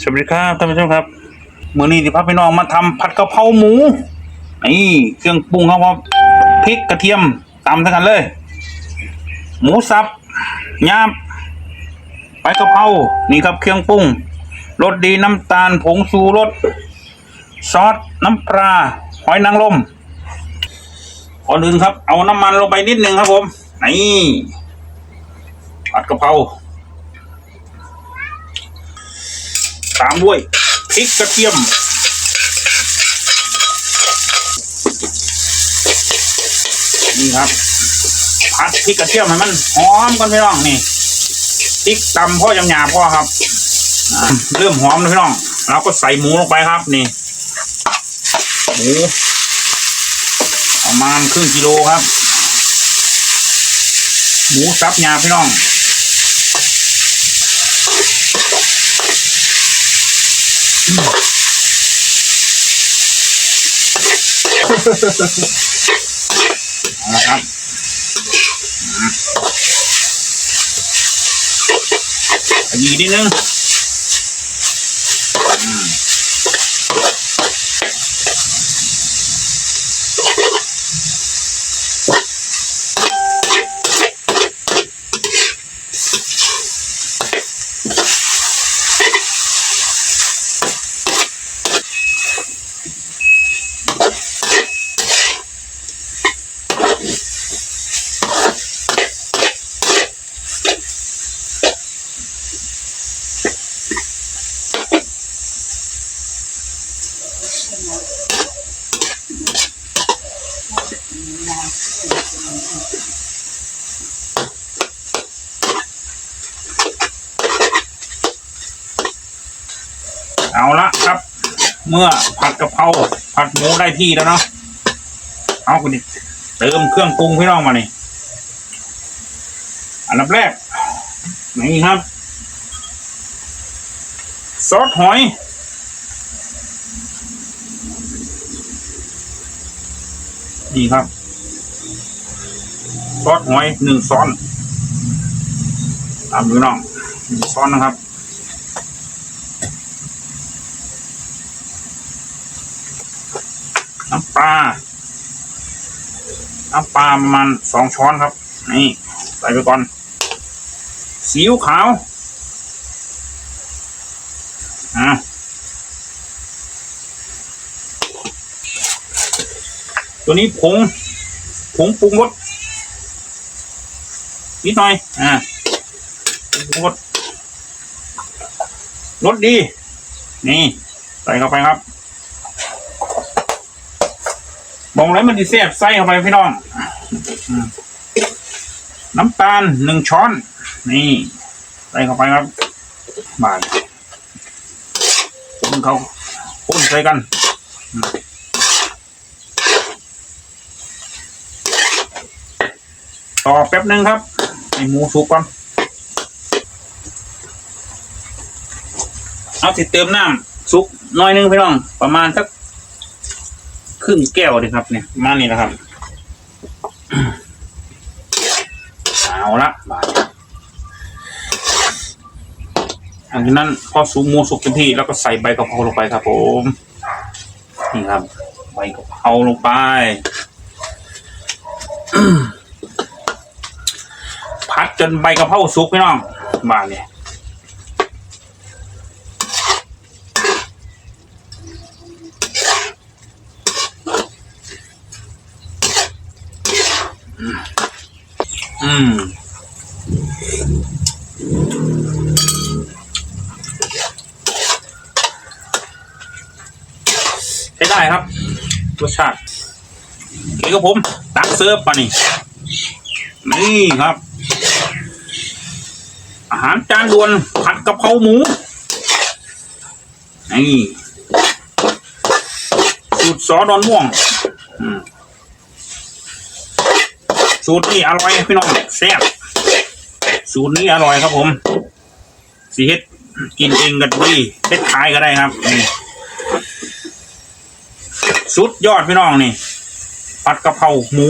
สวัสดีครับท่านผู้ชมครับมื้อนี้ที่พาพี่น้องมาทำผัดกะเพราหมูนี่เครื่องปรุงครับผมพริกกระเทียมตำทั้งกันเลย หมูสับยาบใบกะเพรานี่ครับเครื่องปรุงรสดีน้ำตาลผงชูรสซอสน้ำปลาหอยนางรมก่อนอื่นครับ เอาน้ำมันลงไปนิดนึงครับผมนี่ผัดกะเพราามด้วยพริกกระเทียมนี่ครับผัดพริกกระเทียมให้มันหอมกันพี่น้องนี่พริกตำพ่อยำหยาพ่อครับเริ่มหอมแล้วพี่น้องเราก็ใส่หมูลงไปครับนี่หมูประมาณครึ่งกิโลครับ หมูสับหยาพี่น้อง เอาละครับอืมขยี้นิดนึง เอาละครับ เมื่อผัดกะเพราผัดหมูได้ที่แล้วเนาะเอาคุณดิเติมเครื่องปรุงพี่น้องมานี่อันดับแรกนี่ครับ ซอสหอยนี่ครับ ซอสหอยหนึ่งซ้อนตามดูน้องหนึ่งซ้อนนะครับน้ำปลาน้ำปลาประมาณสองช้อนครับ นี่ใส่ไปก่อนซีอิ๊วขาวอ่าตัวนี้ผงผงปรุงรส นิดหน่อย อ่าผงปรุงรสดี นี่ ใส่เข้าไปครับบอกเลยมันดีแซ่บใส่เข้าไปพี่น้องอน้ำตาลหนึ่งช้อน นี่ ใส่เข้าไปครับบาทคนเขาคนใส่กันต่อแป๊บหนึ่งครับ ให้หมูสุกก่อนเอาสิเติมน้ำสุกน้อยนึงพี่น้อง ประมาณสักครึ่งแก้วดีครับ เนี่ยมานี้นะครับเอาละบาดหลังจากนั้นพอสุกหมูสุกเต็มที่แล้วก็ใส่ใบกะเพราลงไปครับผมนี่ครับ ใบกะเพราลงไป จนใบกะเพราสุกพี่น้องบานเนี่ยอืมใช้ได้ครับรสชาติโอเคครับผม ตักเสิร์ฟมานี่นี่ครับ อาหารจานด่วนผัดกะเพราหมู นี่สูตรซอดอนม่วงสูตรนี้อร่อยพี่น้องแซ่บสูตรนี้อร่อยครับผมสีเฮ็ดกินเองกันดีเฮ็ดขายก็ได้ครับนี่สุดยอดพี่น้องนี่ผัดกะเพราหมู